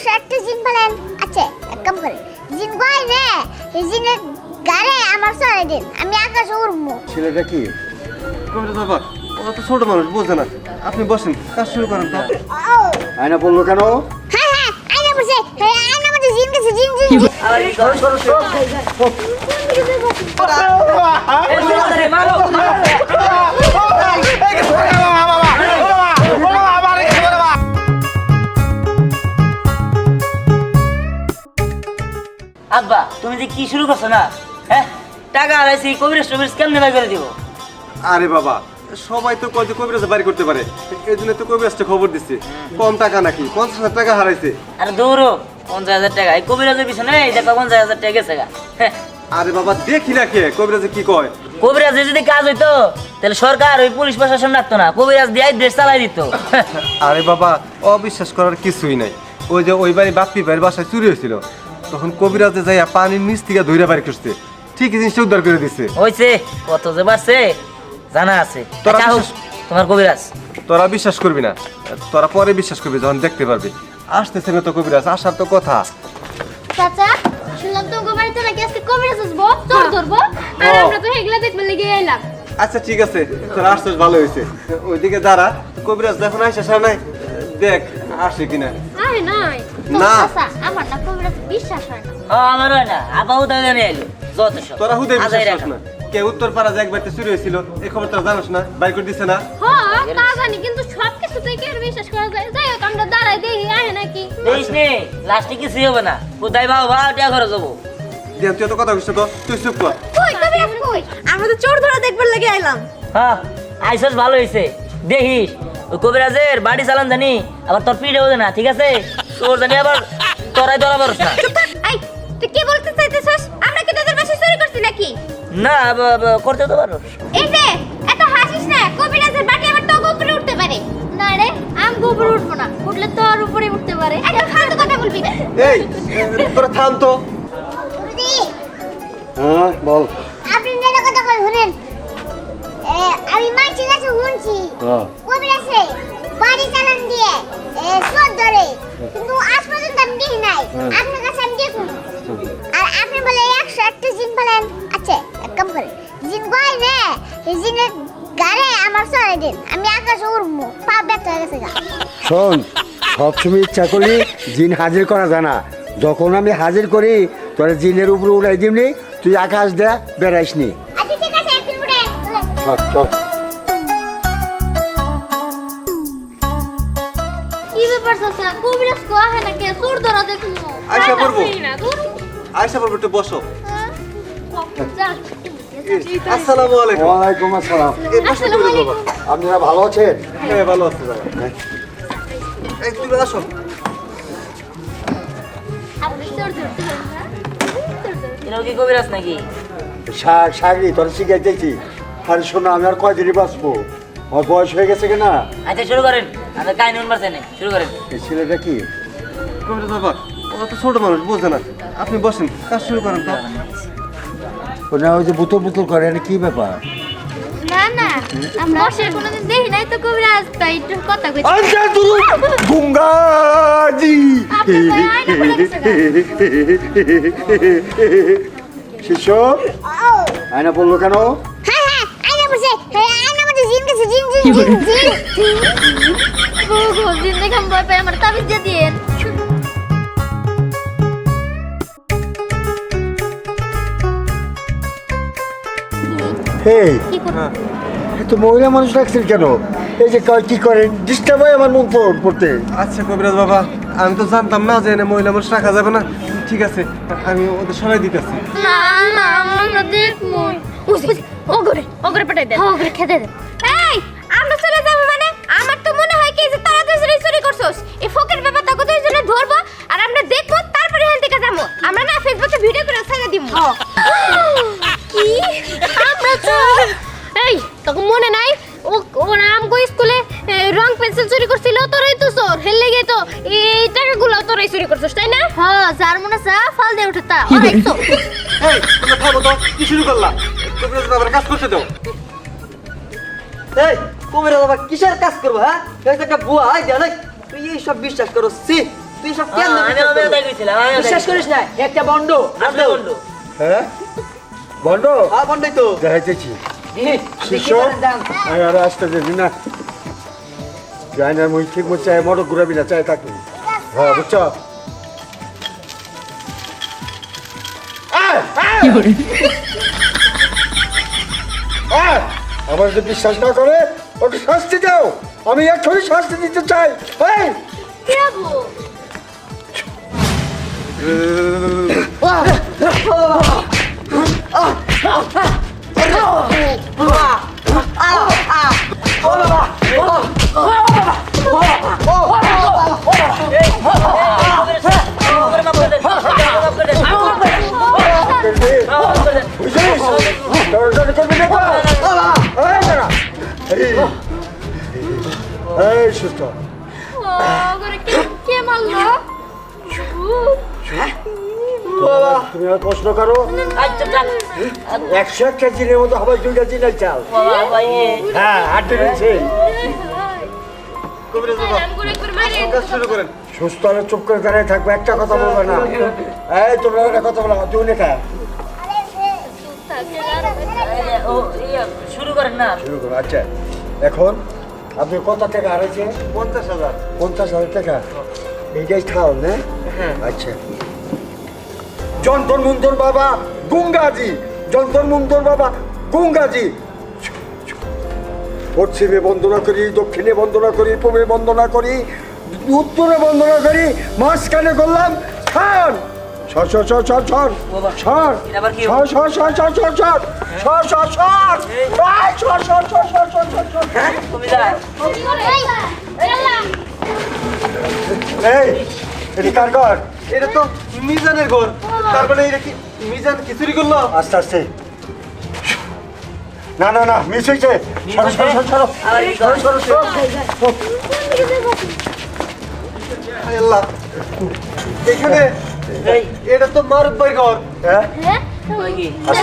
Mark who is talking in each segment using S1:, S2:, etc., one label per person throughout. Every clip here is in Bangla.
S1: একশো একটা জিন ফেলেন আচ্ছা এক কাম করে জিন কয় রে এই জিনের গাড়ে আমার সরাই দিন আমি আকাশে উড়বো
S2: ছেলেটা কি
S3: কবিরাজ বাবা ও তো ছোট মানুষ বোঝে না আপনি বসেন কাজ শুরু করেন তো
S1: ও
S2: আয়না বলল কেন
S1: হ্যাঁ হ্যাঁ আয়না বসে হ্যাঁ আয়না মধ্যে জিন গেছে জিন জিন জিন।
S4: যে কি শুরু করছ না? হ্যাঁ? টাকা হারাইছি কবিরাজ টবিরাজ কেমনে বাই করে দিব?
S3: আরে বাবা সবাই তো কয় যে কবিরাজ বাড়ি করতে পারে। এই জন্য তো কবিরাজটা খবর দিচ্ছে। কম টাকা নাকি? পঞ্চাশ হাজার টাকা হারাইছে।
S4: আরে দৌড়ো পঞ্চাশ হাজার টাকা। এই কবিরাজের পিছনে এই দেখো পঞ্চাশ হাজার টাকা গেছে গা। হ্যাঁ,
S3: আরে বাবা দেখি না কে? কবিরাজে কি কয়?
S4: কবিরাজের যদি কাজ হইতো তাহলে সরকার ওই পুলিশ প্রশাসন রাখতো না। কবিরাজ দিয়ে দেশ চালাই দিত।
S3: আরে বাবা অবিশ্বাস করার কিছুই নাই। ওই যে ওই বাড়ি বাপ্পি বাড়ির বাসায় চুরি হয়েছিল। তখন কবিরাজে যাইয়া পানির নিচ থেকে ধৈর্য বাড়ি করছে ঠিক জিনিসটা উদ্ধার করে দিছে।
S4: হয়েছে কত যে বাড়ছে জানা আছে।
S3: তোরা
S4: আচ্ছা, হোক, তোমার কবিরাজ।
S3: তোরা বিশ্বাস করবি না। তোরা পরে বিশ্বাস করবি যখন দেখতে পারবি। আসতেছে না তো কবিরাজ আসার তো কথা।
S5: চাচা শুনলাম তো গো বাড়িতে নাকি আজকে কবিরাজ আসব। চোর ধরবো। আর আমরা তো হেগলা দেখবে লেগে এলাম
S3: আচ্ছা ঠিক আছে। তোরা আসছিস ভালো হয়েছে ওইদিকে দাঁড়া। কবিরাজ দেখুন আইসা সার নাই। দেখ আসে কিনা।
S5: নাই
S3: না।
S5: চাচা আমার না কবিরাজ বিশ্বাস হয় না।
S4: আমার হয় না। আপাও তাই জানি আইলো যত
S3: তোরা হুদে বিশ্বাস না। কে উত্তর পাড়া যে একবার চুরি হয়েছিল এই খবর তোরা জানিস না বাইর করে দিছে না।
S5: হ্যাঁ তা জানি কিন্তু সব কিছু থেকে বিশ্বাস করা যায়? যাই হোক আমরা দাঁড়াই দেখি আহে নাকি।
S4: দেখিস নে লাস্টে কিছুই হবে না। কোথায় বাবা বা টিয়া ঘরে যাব।
S3: দেখ তুই তো কথা কইছ তো তুই চুপ কর।
S5: কই কবিরাজ কই?
S6: আমরা তো চোর ধরা দেখবার লাগে আইলাম।
S4: হ্যাঁ আইসস ভালো হয়েছে দেখিস ওই কবিরাজের বাড়ি চালান জানি আবার তোর পিঠে ওঠে না ঠিক আছে? তোর জানি আবার তোরাই ধরা পারস না।
S5: আই তুই কি বলতে চাইতেছস? আমরা কি তোদের বাসায় চুরি করছি নাকি?
S4: না ব- ব- করতে তো পারো
S5: এই যে এত হাসিস না কবিরাজের বাটি আবার তো উপরে উঠতে পারে। না রে আম উপরে উঠবো না উঠলে তো আর উপরে উঠতে পারে। একদম ফালতু কথা বলবি। না
S3: এই তোরা থাম তো।
S2: হ্যাঁ বল।
S1: আপনি নেনা কথা কই শুনেন। আমি মানছি কাছে শুনছি
S2: হ্যাঁ।
S1: কবিরাজে বাড়ি চালান দিয়ে এ, ধরে। কিন্তু আজ পর্যন্ত আমি দেখি নাই। আপনার কাছে আমি দেখুন আর আপনি বলে একশো একটা জিন ফেলেন আচ্ছা এক কাম করে জিন কয় রে? এই জিনের গাড়ে আমার সরাই দিন। আমি আকাশে উড়বো পা ব্যথা হয়ে গেছে
S2: শোন সবসময় ইচ্ছা করি জিন হাজির করা যায় না। যখন আমি হাজির করি তোরা জিনের উপরে উড়াই দিমনি তুই আকাশ দেয়া বেড়াইস নি।
S1: আচ্ছা ঠিক আছে একদিন উঠে চলেন।
S2: চল,
S5: কবিরাজ কো? আহে ধরা
S3: পড়ব।
S5: না
S3: পড়বে একটু বসো।
S5: যা
S3: আসসালামু আলাইকুম।
S2: ওয়ালাইকুম আসসালাম।
S3: এই বসো কবিরাজ বাবা
S2: আপনারা ভালো আছেন?
S3: হ্যাঁ ভালো আছে বাবা এই তুমি আসো।
S5: আপনি
S4: এরাও কি কবিরাজ নাকি?
S2: শাক শাকরি তোর আরে শোনো আমি আর কয়দিনই বাঁচবো? আমার বয়স হয়ে গেছে কিনা?
S4: আচ্ছা শুরু করেন। আমাদের কাহিনী উনবার চাই শুরু করেন।
S2: এই ছেলেটা কি?
S3: কবিরাজ বাবা ও তো ছোট মানুষ বোঝে না। আপনি বসেন কাজ শুরু করেন তো।
S2: ওনা ওই যে বুতল বুতল করে এটা কি ব্যাপার?
S5: না না আমরা বসে কোনোদিন দেখি নাই তো কবিরাজ তাই একটু কথা কই
S2: আচ্ছা তুই গঙ্গাজি
S5: আপনার আয়না
S2: বলল কেন?
S1: হ্যাঁ হ্যাঁ আয়না বসে হ্যাঁ আয়না মধ্যে জিন গেছে জিন জিন জিন জিন।
S5: গো গো দিন দেখাম ভয় পাই আমার তাবিজ দিয়ে দিয়েন
S2: হেই
S5: কি করব?
S2: তো মহিলা মানুষ রাখছেন কেন? এই যে কি করেন? ডিস্টার্ব হয় আমার মন পড়- পড়তে।
S3: আচ্ছা কবিরাজ বাবা আমি তো জানতাম না যে মহিলা মানুষ রাখা যাবে না। ঠিক আছে আমি ওদের সবাই দিতেছি।
S5: না না আমরা দেখব। ওগরে ওগরে পাঠাই দেন। ওগরে খেতে দেন। এই আমরা চলে যাব এই ফকের ব্যাপার তাকে দুজনে ধরবো আর আমরা দেখব তারপরে হেল থেকে যাব। আমরা না ফেসবুকে ভিডিও করে ছেড়ে দিব। কি? আমরা চোর এই তোকে মনে নাই? ও ওরা আমগো স্কুলে রং পেন্সিল চুরি করছিল তোরাই তো চোর। হেললে গে তো এই টাকাগুলো তোরাই চুরি করছস তাই না? হ্যাঁ যার মনে চা ফাল দিয়ে উঠে তা। অনেক তো।
S3: এই তোমরা থামো তো কি শুরু করলা? কবিরাজ বাবার কাজ করতে দাও
S7: এই কুমিরা বাবা কিসের কাজ করব হ্যাঁ? একটা বুয়া হয় জানাই তুই সব বিশ্বাস করো সি তুই সব কেন
S6: বিশ্বাস করিস? না একটা বন্ড।
S4: আসলে বন্ধু
S2: হ্যাঁ? বন্ধ
S7: হ্যাঁ বন্ডাই তো।
S2: দেখাইতেছি। আমি আর আসতে যেছি না যাই না মুই ঠিক মতো চাই মোটর ঘুরাবি না চাই থাকবি। হ্যাঁ বুঝছ! আমার যদি বিশ্বাস না করে ওকে শাস্তি দাও আমি এক্ষুনি শাস্তি দিতে চাই এই! এই, সুস্থ।
S5: ওগরে কে কে মারলো?
S2: তুমি আর প্রশ্ন করো।
S4: আচ্ছা
S2: একশো একটা জিনের মতো হবে দুইটা জিনের চাল।
S4: বাবা
S2: হ্যাঁ
S3: বাবা
S5: মারে।
S3: কাজ শুরু করেন।
S2: সুস্থ হলে চুপ করে দাঁড়িয়ে থাকবে একটা কথা বলবে না। এই তোমরা একটা কথা বলো তুই
S4: ইয়া, শুরু করেন না।
S2: শুরু করো আচ্ছা। এখন আপনি কত টাকা হারাইছে
S3: পঞ্চাশ হাজার।
S2: পঞ্চাশ হাজার টাকা? এইটাই খাও না আচ্ছা। যন্তর মন্তর বাবা গুঙ্গাজি। যন্তর মন্তর বাবা গুঙ্গাজি। পশ্চিমে বন্দনা করি দক্ষিণে বন্দনা করি পূর্বে বন্দনা করি উত্তরে বন্দনা করি মাঝখানে করলাম ছান সর সর সর সর সর সর? সর সর সর সর সর সর সর সর সর আয়, সর সর সর সর সর সর সর
S5: এই
S2: এটি কার ঘর
S3: এটা তো মিজানের ঘর তারপরে এটা কি মিজান চুরি করল
S2: আস্তে আস্তে না না না মিস হয়েছে সরো সরো সরো সরো সরো সরো
S3: আল্লাহ এখানে এটা তো ঘর
S2: হ্যাঁ? আচ্ছা।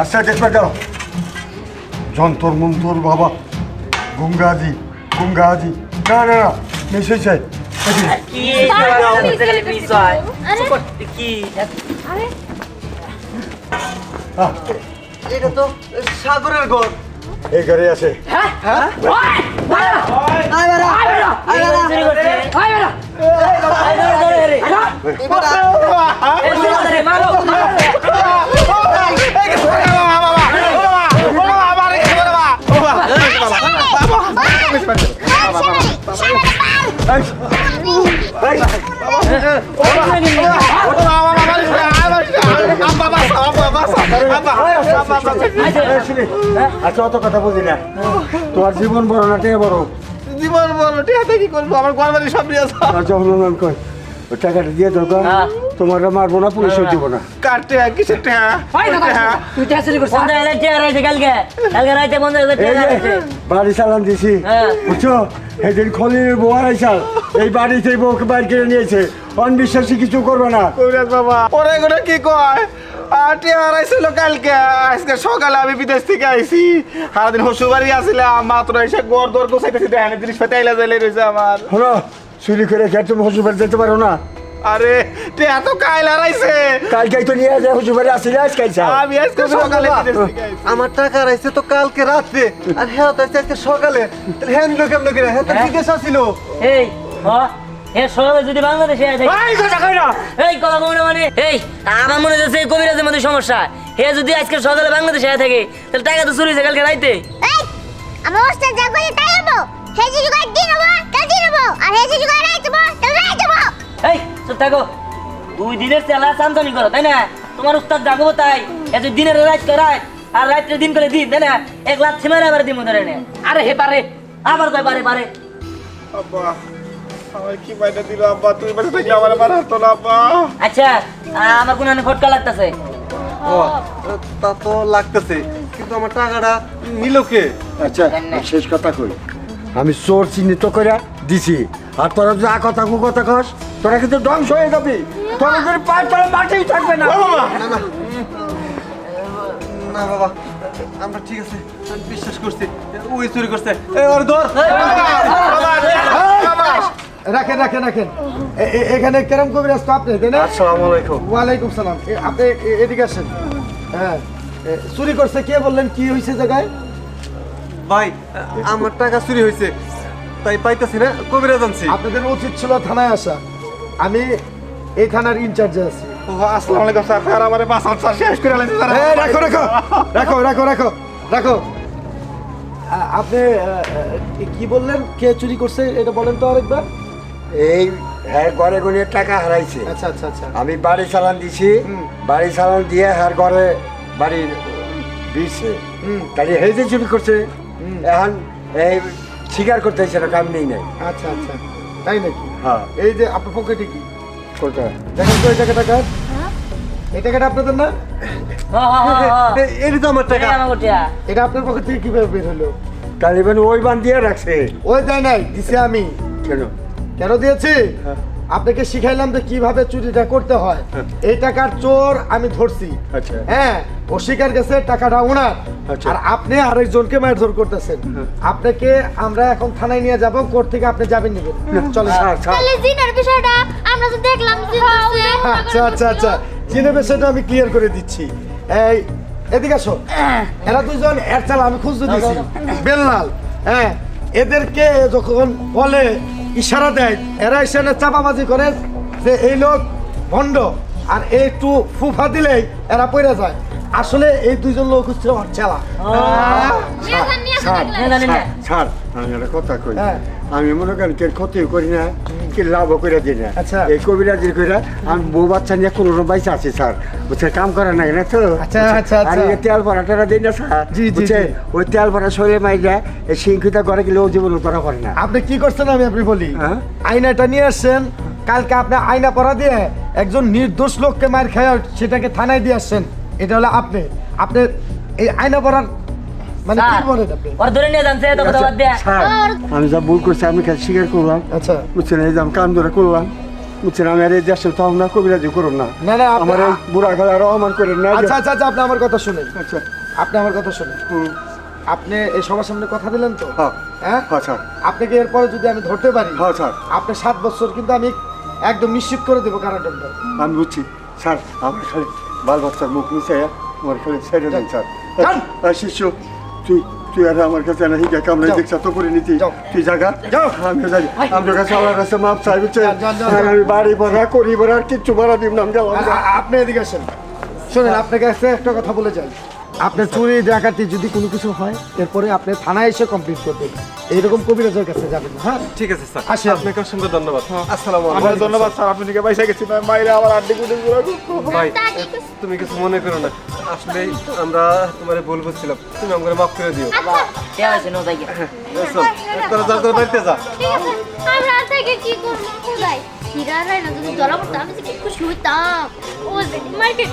S2: আচ্ছা, আচ্ছা, যন্তর মন্তর বাবা। গঙ্গাজি গঙ্গাজি। না না না এটা
S3: তো সাগরের ঘর।
S2: এই ঘরে আছে আচ্ছা কথা বুঝি তোমার জীবন বড় না বড়।
S3: জীবন বলো কি করব? আমার ঘর বাড়ি সব নিয়ে
S2: কই ওই টাকাটা দিয়ে দরকার
S4: হ্যাঁ।
S2: তোমার মারবো না পুলিশও দিব না।
S3: কিসের
S6: তুই চুরি করছিস।
S4: কালকে। কালকে রাইতে
S2: বাড়ি চালান দিছি।
S4: হ্যাঁ।
S2: বুঝছ? সেদিন খলিলের বউ আড়াইশাল এই বাড়িতে বউকে বাইর করে নিয়েছে। অনবিশ্বাসী কিছু করবে না।
S3: বাবা ওরা এগুলো কি কয়? আটে হারাইছিল কালকে। আজকে সকালে আমি বিদেশ থেকে আইছি। সারাদিন হসুবাড়ি আসছিলাম মাত্র এসে গড় দর গোসাইতেছি দেখেন জিনিস পেতে আইলা যাইলে রয়েছে আমার।
S2: হলো চুরি করে খেয়ে তুমি হসুবাড়ি যেতে পারো না?
S3: আরে তে এত কাইল হারাইছে।
S2: কালকেই তো নিয়ে যায় হসুবাড়ি আসলে আজ খাইছা
S3: আমি আজকে সকালে বিদেশ থেকে আইছি। আমার টাকা হারাইছে তো কালকে রাত্রে আর হ্যাঁ তো আজকে সকালে। তাহলে হ্যাঁ নিল কেমন হ্যাঁ তো বিদেশ আসছিল
S4: এই হ। এ সকালে যদি বাংলাদেশে আসে
S2: এই কথা কই না
S4: এই কথা মনে মানে এই আমার মনে হচ্ছে এই কবিরাজের মধ্যে সমস্যা। হে যদি আজকে সকালে বাংলাদেশে আসে থাকে তাহলে টাকা তো চুরি হয়েছে কালকে রাইতে।
S1: এই আমার ওস্তাদ যা করে তাই হব। হে যদি দিন হব তাই দিন হব। আর হে যদি করে রাইত হব তাই রাইত হব।
S4: এই চুপ থাকো। দুই দিনের চেলা চান্তনি করো তাই না? তোমার উস্তাদ যাব তাই। এ যদি দিনের রাত করায় আর রাত্রে দিন করে দিন তাই না? এক লাখ ছিমারে আবার দিমু ধরে নে। আরে হে পারে আবার কয় পারে পারে
S3: আব্বা। আমার কি বাইটা দিল আব্বা? তুই বাড়ি থাকলে আমার আমার হাত না আব্বা।
S4: আচ্ছা আ- আমার কোন ফটকা লাগতেছে।
S3: ও তা তো লাগতেছে কিন্তু আমার টাকাটা নিল কে?
S2: আচ্ছা শেষ কথা কই। আমি চোর চিহ্নিত করে দিছি। আর তোরা যা কথা কু কথা কস তোরা কিন্তু ধ্বংস হয়ে যাবি। তোরা যদি পাঁচ তোরা মাঠেই থাকবে না।
S3: না বাবা আমরা ঠিক আছে আমি বিশ্বাস করছি। ওই চুরি করছে। ওর ধর।
S7: রাখেন রাখেন রাখেন। এখানে কেরম কবিরাজ তো আপনি তাই না?
S2: আসসালামু আলাইকুম।
S7: ওয়ালাইকুম সালাম। আপনি এদিকে আসেন। হ্যাঁ। চুরি করছে কে বললেন? কি হয়েছে জায়গায়?
S3: ভাই আমার টাকা চুরি হয়েছে তাই পাইতেছি না কবিরাজ আনছি।
S7: আপনাদের উচিত ছিল থানায় আসা। আমি এই থানার ইনচার্জে আছি।
S3: আসসালামু আলাইকুম স্যার। স্যার আমারে স্যার শেষ করে আলাইছে স্যার।
S7: এই, রাখো রাখো। রাখো রাখো রাখো রাখো। আপনি কি বললেন? কে চুরি করছে এটা বলেন তো আরেকবার।
S2: এই হ্যাঁ ঘরে গুনে টাকা হারাইছে।
S7: আচ্ছা আচ্ছা আচ্ছা।
S2: আমি বাড়ি চালান দিছি। বাড়ি চালান দিয়ে হ্যার ঘরে বাড়ি দিছে
S7: হুম।
S2: তাহলে যে চুরি করছে এখন এই স্বীকার করতে হয়েছে না কাম নেই নাই।
S7: আচ্ছা আচ্ছা। তাই নাকি?
S2: হ্যাঁ।
S7: এই যে আপনার পকেটে কি?
S2: কোথায়
S7: দেখেন তো এই টাকাটা কার? এই টাকাটা আপনাদের না?
S3: এটা তো আমার টাকা।
S7: এটা আপনার পকেট থেকে কীভাবে বের হলো?
S2: তালিবান ওই বান দিয়ে রাখছে।
S7: ওই নাই দিছি আমি।
S2: কেন?
S7: কেন দিয়েছি?
S2: হ্যাঁ।
S7: আপনাকে শিখাইলাম যে কীভাবে চুরিটা করতে হয়। এই টাকার চোর আমি ধরছি।
S2: আচ্ছা।
S7: হ্যাঁ ও শিকার গেছে টাকাটা ওনার।
S2: আচ্ছা।
S7: আর আপনি আরেকজনকে মারধর করতেছেন। আপনাকে আমরা এখন থানায় নিয়ে যাব কোর্ট থেকে আপনি যাবেন নেবেন। চলে
S5: বিষয়টা আমরা তো দেখলাম জিনতেছে
S7: আচ্ছা আচ্ছা আচ্ছা। চিনে সেটা আমি ক্লিয়ার করে দিচ্ছি। এই এদিকে আসো। এরা দুজন এর চাল আমি খুঁজতে দিছি বেললাল। হ্যাঁ এদেরকে যখন বলে ইশারা দেয়। এরা ইশারা চাপাবাজি করে যে এই লোক ভণ্ড আর এই টু ফুফা দিলেই এরা পড়ে যায়। আসলে এই দুইজন লোক হচ্ছে আমার চেলা।
S5: ছাড়।
S2: স্যার আমি একটা কথা কই।
S7: হ্যাঁ।
S2: আমি মনে করেন কে ক্ষতি করি না কি লাভও করে দিই না।
S7: আচ্ছা।
S2: এই কবিরা কবিরাজি করে আমি বউ বাচ্চা নিয়ে কোনো বাইসে আছি স্যার। বুঝছে কাম করে না না তো।
S7: আচ্ছা, আচ্ছা,
S2: আর। এই তেল ভরা দিই না স্যার।
S7: জি, জি,
S2: বুঝছে? ওই তেল ভরা শরীরে মাই যায় এই শিঙ্কিতা করে গেলে ও জীবন করা করে না।
S7: আপনি কি করছেন আমি আপনি বলি?
S2: হ্যাঁ?
S7: আয়নাটা নিয়ে আসছেন কালকে আপনি আয়না পরা দিয়ে একজন নির্দোষ লোককে মার খায় সেটাকে থানায় দিয়ে আসছেন। এটা হলো আপনি। আপনি এই আয়না পরার মানে কি বলেন আপনি?
S4: ওর ধরে নিয়ে তো কথা বাদ
S2: আমি যা ভুল করছি আমি কাছে স্বীকার করলাম।
S7: আচ্ছা।
S2: বুঝছেন এই যে আমি কাম ধরে করলাম। বুঝছেন আমি আর এই দেশে তাও না কবিরাজি করুন না।
S7: না, না,
S2: আমার এই বুড়া খেলা রহমান করেন না
S7: আচ্ছা আচ্ছা আচ্ছা আপনি আমার কথা শুনেন।
S2: আচ্ছা।
S7: আপনি আমার কথা শুনেন। আপনি এই সবার সামনে কথা দিলেন তো?
S2: হ্যাঁ।
S7: হ্যাঁ?
S2: হ্যাঁ স্যার।
S7: আপনাকে এরপরে যদি আমি ধরতে পারি
S2: হ্যাঁ স্যার।
S7: আপনি সাত বছর কিন্তু আমি একদম নিশ্চিত করে দেবো কারাদণ্ড
S2: আমি বুঝছি। স্যার আমার খালি বাল বাচ্চার মুখ মিশে আমার খালি ছেড়ে দেন স্যার।
S7: যান।
S2: তুই তুই আর আমার কাছে না হিগা কামড়ে দেখছ তো করে নিতি
S7: যাও।
S2: তুই জায়গা
S7: যাও।
S2: আমি যাই। আমার কাছে আমার কাছে মাপ চাই বুঝছে। আমি বাড়ি ভাড়া করি ভাড়া আর কিচ্ছু ভাড়া দিব না আমি
S7: আপনি এদিকে আসেন। শোনেন আপনাকে কাছে একটা কথা বলে যাই। আপনার চুরি ডাকাতি যদি কোনো কিছু হয় এরপরে আপনি থানায় এসে কমপ্লিট করবেন। এইরকম কবিরাজের কাছে যাবেন হ্যাঁ?
S3: ঠিক আছে স্যার।
S7: আসি
S3: আপনাকে অসংখ্য ধন্যবাদ। আসসালামু আলাইকুম। হ্যাঁ। ধন্যবাদ স্যার। আপনি দিকে পয়সা গেছি মাইরা আমার আড্ডি গুডি
S8: ভাই তুমি কিছু মনে করো না। আসলে আমরা তোমার ভুল করছিলাম তুমি আমাকে মাফ করে দিও।
S4: কে আছে নো যাই
S8: তোরা যা তোর বাড়িতে যা।
S5: আমরা আর থেকে কি করব? খোদাই হীরা রায় না যদি ধরা পড়তো আমি কি খুশি হইতাম। ও মার্কেট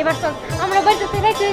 S5: এবার চল আমরা বাড়িতে থেকে